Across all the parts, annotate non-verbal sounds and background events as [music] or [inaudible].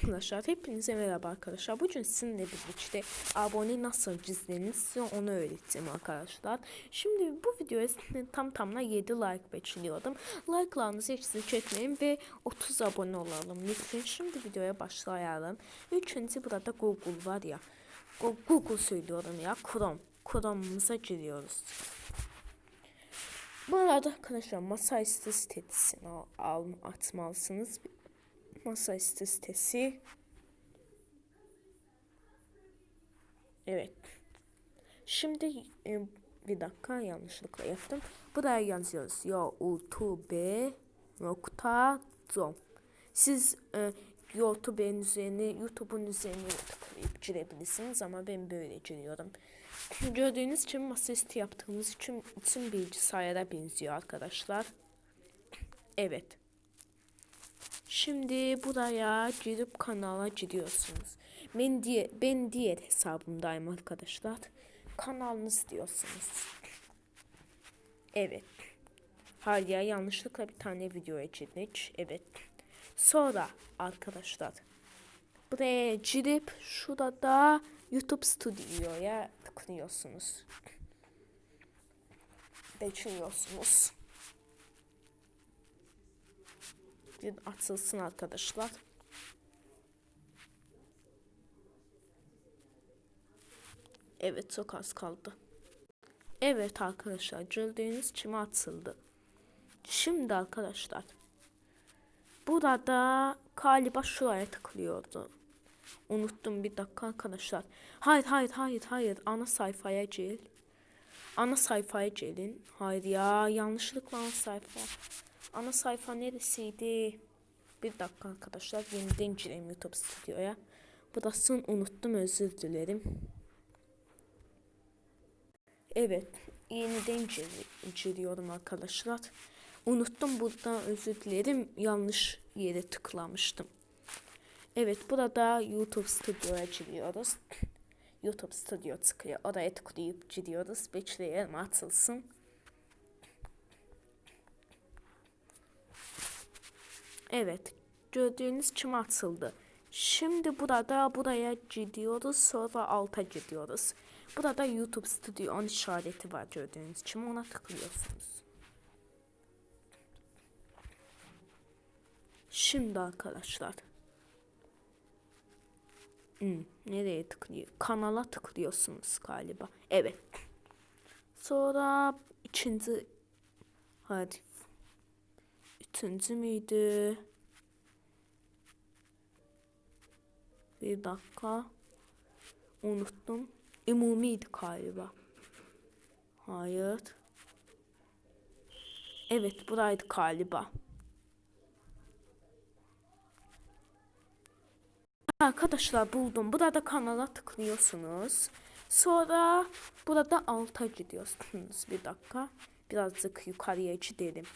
Arkadaşlar hepinize merhaba arkadaşlar. Bugün sizinle birlikte abone nasıl gizlenir size onu öğreteceğim arkadaşlar. Şimdi bu videoya tam tamına 7 like bekliyordum. Like'larınızı eksik çekmeyin ve 30 abone olalım lütfen. Şimdi videoya başlayalım. Önce burada Google var ya. Go- Google söylüyorum ya Chrome. Chrome'umuza giriyoruz. Bu arada arkadaşlar masaüstü sitesini al, al, atmalısınız. Masaüstü sitesi. Evet. Şimdi e, bir dakika yanlışlıkla yaptım. Buraya yazıyoruz. youtube.com Siz e, YouTube'un üzerine, YouTube'un üzerine tıklayıp girebilirsiniz ama ben böyle giriyorum. Gördüğünüz için masaüstü yaptığımız için bütün bilgisayara benziyor arkadaşlar. Evet. Şimdi buraya girip kanala gidiyorsunuz. Ben diğer, ben diğer hesabımdayım arkadaşlar. Kanalınız diyorsunuz. Evet. Ya yanlışlıkla bir tane videoya girdik. Evet. Sonra arkadaşlar buraya girip şurada da YouTube Studio'ya tıklıyorsunuz. Bekliyorsunuz. Bir açılsın arkadaşlar. Evet çok az kaldı. Evet arkadaşlar gördüğünüz çime atıldı. Şimdi arkadaşlar. Burada galiba şuraya tıklıyordu. Unuttum bir dakika arkadaşlar. Hayır hayır hayır hayır ana sayfaya gel. Ana sayfaya gelin. Hayır ya yanlışlıkla ana sayfa. Ana sayfa neresiydi? Bir dakika arkadaşlar yeniden gireyim YouTube stüdyoya. Burasını unuttum özür dilerim. Evet yeniden gir- giriyorum arkadaşlar. Unuttum buradan özür dilerim yanlış yere tıklamıştım. Evet burada YouTube stüdyoya giriyoruz. [clears throat] YouTube stüdyo çıkıyor. Oraya tıklayıp giriyoruz. Bekleyelim atılsın. Evet. Gördüğünüz çim atıldı. Şimdi burada buraya gidiyoruz. Sonra alta gidiyoruz. Burada YouTube Studio işareti var gördüğünüz için ona tıklıyorsunuz. Şimdi arkadaşlar. Hmm, nereye tıklıyor? Kanala tıklıyorsunuz galiba. Evet. Sonra ikinci hadi Üçüncü müydü? Bir dakika. Unuttum. Umumiydi galiba. Hayır. Evet buraydı galiba. Arkadaşlar buldum. Burada kanala tıklıyorsunuz. Sonra burada alta gidiyorsunuz. Bir dakika. Birazcık yukarıya gidelim.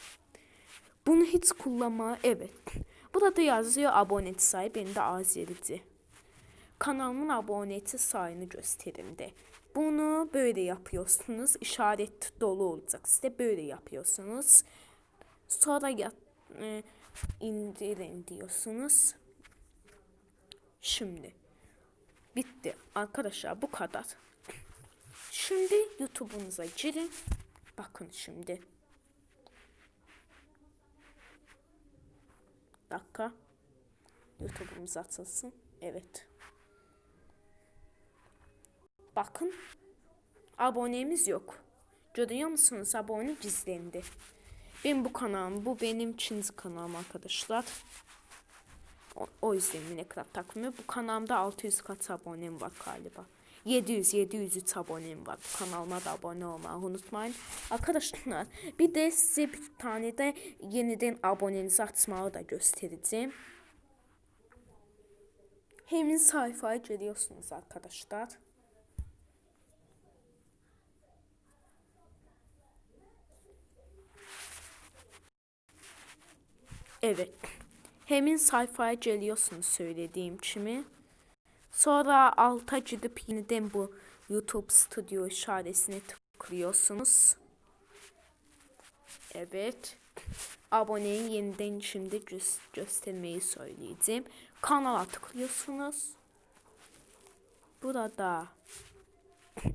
Bunu hiç kullanma. Evet. Burada yazıyor abone sayı. Benim de Azerici. Kanalımın aboneti sayını gösterimde. Bunu böyle yapıyorsunuz. İşaret dolu olacak. Size böyle yapıyorsunuz. Sonra ya, e, indirin diyorsunuz. Şimdi bitti arkadaşlar bu kadar. Şimdi YouTube'unuza girin. Bakın şimdi. Dakika. YouTube'umuz açılsın. Evet. Bakın. Abonemiz yok. Görüyor musunuz? Abone gizlendi. Ben bu kanalım. Bu benim ikinci kanalım arkadaşlar. O, o yüzden Minecraft takvimi. Bu kanalımda 600 kat abonem var galiba. 700 703 abonem var. Bu kanalıma da abone olmayı unutmayın. Arkadaşlar bir de size bir tane de yeniden abonenizi açmayı da göstereceğim. Hemen sayfaya geliyorsunuz arkadaşlar. Evet. Hemen sayfaya geliyorsunuz söylediğim kimi. Sonra alta gidip yeniden bu YouTube Studio işaretine tıklıyorsunuz. Evet. Aboneyi yeniden şimdi gö göstermeyi söyleyeceğim. kanala tıklıyorsunuz. Burada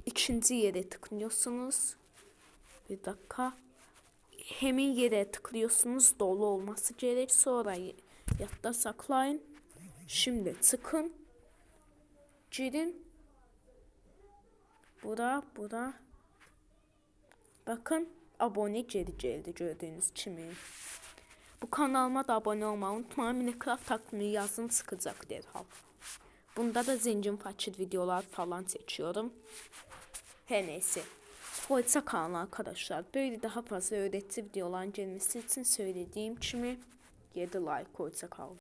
ikinci yere tıklıyorsunuz. Bir dakika. Hemen yere tıklıyorsunuz. Dolu olması gerek. Sonra yatta saklayın. Şimdi tıkın. Girin. Bura, bura. Bakın abone geri geldi gördüğünüz kimi. Bu kanalıma da abone olmayı unutmayın. Minecraft takvimi yazın çıkacak derhal. Bunda da zengin fakir videolar falan seçiyorum. Her neyse. Hoşça kalın arkadaşlar. Böyle daha fazla öğretici videoların gelmesi için söylediğim kimi 7 like hoşça kalın.